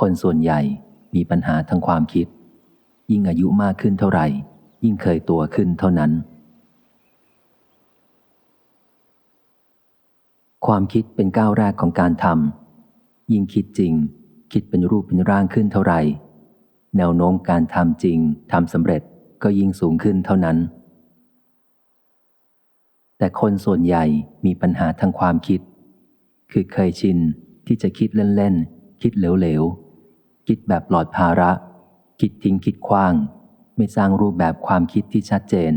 คนส่วนใหญ่มีปัญหาทางความคิด ยิ่งอายุมากขึ้นเท่าไหร่ ยิ่งเคยตัวขึ้นเท่านั้น ความคิดเป็นก้าวแรกของการทำยิ่งคิดจริง คิดเป็นรูปเป็นร่างขึ้นเท่าไหร่ แนวโน้มการทำจริงทำสำเร็จก็ยิ่งสูงขึ้นเท่านั้น แต่คนส่วนใหญ่มีปัญหาทางความคิด คือเคยชินที่จะคิดเล่น ๆ คิดเหลว ๆ คิดแบบปลอดภาระ คิดทิ้งคิดคว้าง ไม่สร้างรูปแบบความคิดที่ชัดเจน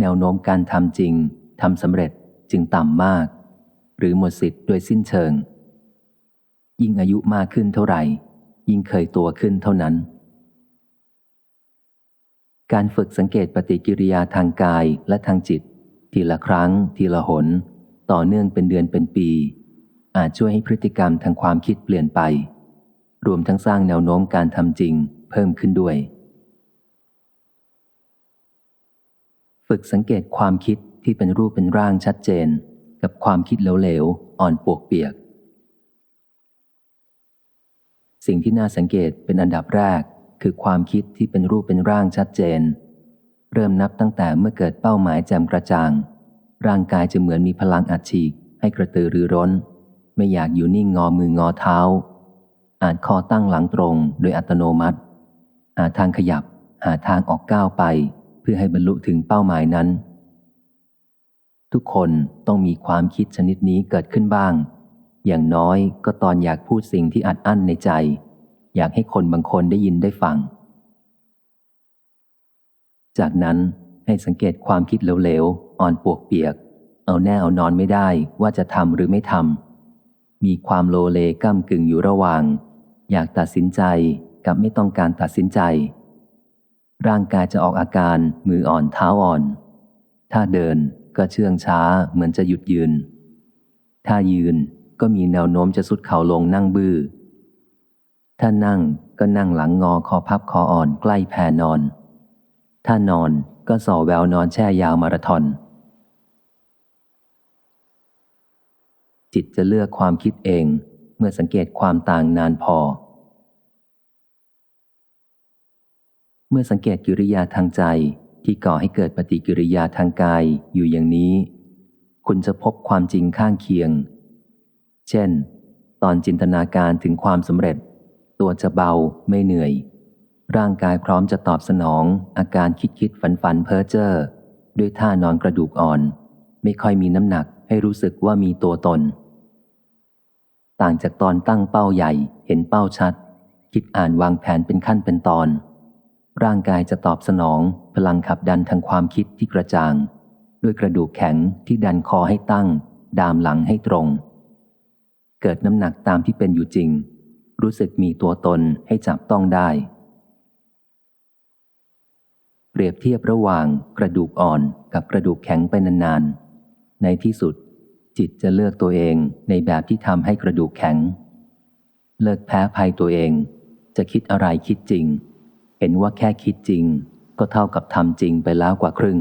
แนวโน้มการทำจริงทำสำเร็จจึงต่ำมาก หรือหมดสิทธิ์โดยสิ้นเชิง ยิ่งอายุมากขึ้นเท่าไหร่ ยิ่งเคยตัวขึ้นเท่านั้น การฝึกสังเกตปฏิกิริยาทางกายและทางจิต ทีละครั้ง ทีละหน ต่อเนื่องเป็นเดือนเป็นปี อาจช่วยให้พฤติกรรมทางความคิดเปลี่ยนไป รวมทั้งสร้างแนวโน้มการทำจริงเพิ่มขึ้นด้วย ฝึกสังเกตความคิดที่เป็นรูปเป็นร่างชัดเจน กับความคิดเหลวๆ อ่อนปวกเปียก สิ่งที่น่าสังเกตเป็นอันดับแรกคือความคิดที่เป็นรูปเป็นร่างชัดเจน เริ่มนับตั้งแต่เมื่อเกิดเป้าหมายแจ่มกระจ่าง ร่างกายจะเหมือนมีพลังอัดฉีกให้กระตือรือร้น ไม่อยากอยู่นิ่งงอมืองอเท้า อาจคอตั้งหลังตรง โดยอัตโนมัติ หาทางขยับ หาทางออกก้าวไป เพื่อให้บรรลุถึงเป้าหมายนั้น ทุกคนต้องมีความคิดชนิดนี้เกิดขึ้นบ้าง อย่างน้อยก็ตอนอยากพูดสิ่งที่อัดอั้นในใจ อยากให้คนบางคนได้ยินได้ฟัง จากนั้นให้สังเกตความคิดเหลวๆ อ่อนปวกเปียก เอาแน่เอานอนไม่ได้ว่าจะทำหรือไม่ทำมีความโลเลก้ากึ่งอยู่ระหว่าง อยากตัดสินใจกับไม่ต้องการตัดสินใจ ร่างกายจะออกอาการมืออ่อนเท้าอ่อน ถ้าเดินก็เชื่องช้าเหมือนจะหยุดยืน ถ้ายืนก็มีแนวโน้มจะสุดเข่าลงนั่งบื้อ ถ้านั่งก็นั่งหลังงอคอพับคออ่อนใกล้แพนอน ถ้านอนก็ส่อแววนอนแช่ยาวมาราธอน จิตจะเลือกความคิดเองเมื่อสังเกตความต่างนานพอ เมื่อสังเกตกิริยาทางใจที่ก่อให้เกิดปฏิกิริยาทางกายอยู่อย่างนี้ คุณจะพบความจริงข้างเคียง เช่น ตอนจินตนาการถึงความสำเร็จ ตัวจะเบาไม่เหนื่อย ร่างกายพร้อมจะตอบสนอง อาการคิดคิดฝันฝันเพ้อเจ้อด้วยท่านอนกระดูกอ่อน ไม่ค่อยมีน้ำหนักให้รู้สึกว่ามีตัวตน ต่างจากตอนตั้งเป้าใหญ่เห็นเป้าชัด คิดอ่านวางแผนเป็นขั้นเป็นตอน ร่างกายจะตอบสนองพลังขับดันทางความคิดที่กระจ่าง ด้วยกระดูกแข็งที่ดันคอให้ตั้ง ดามหลังให้ตรง เกิดน้ำหนักตามที่เป็นอยู่จริง รู้สึกมีตัวตนให้จับต้องได้ เปรียบเทียบระหว่างกระดูกอ่อนกับกระดูกแข็งไปนานๆ ในที่สุด จิตจะเลือกตัวเองในแบบที่ทำให้กระดูกแข็ง เลิกแพ้ภัยตัวเอง จะคิดอะไรคิดจริง เห็นว่าแค่คิดจริง ก็เท่ากับทำจริงไปแล้วกว่าครึ่ง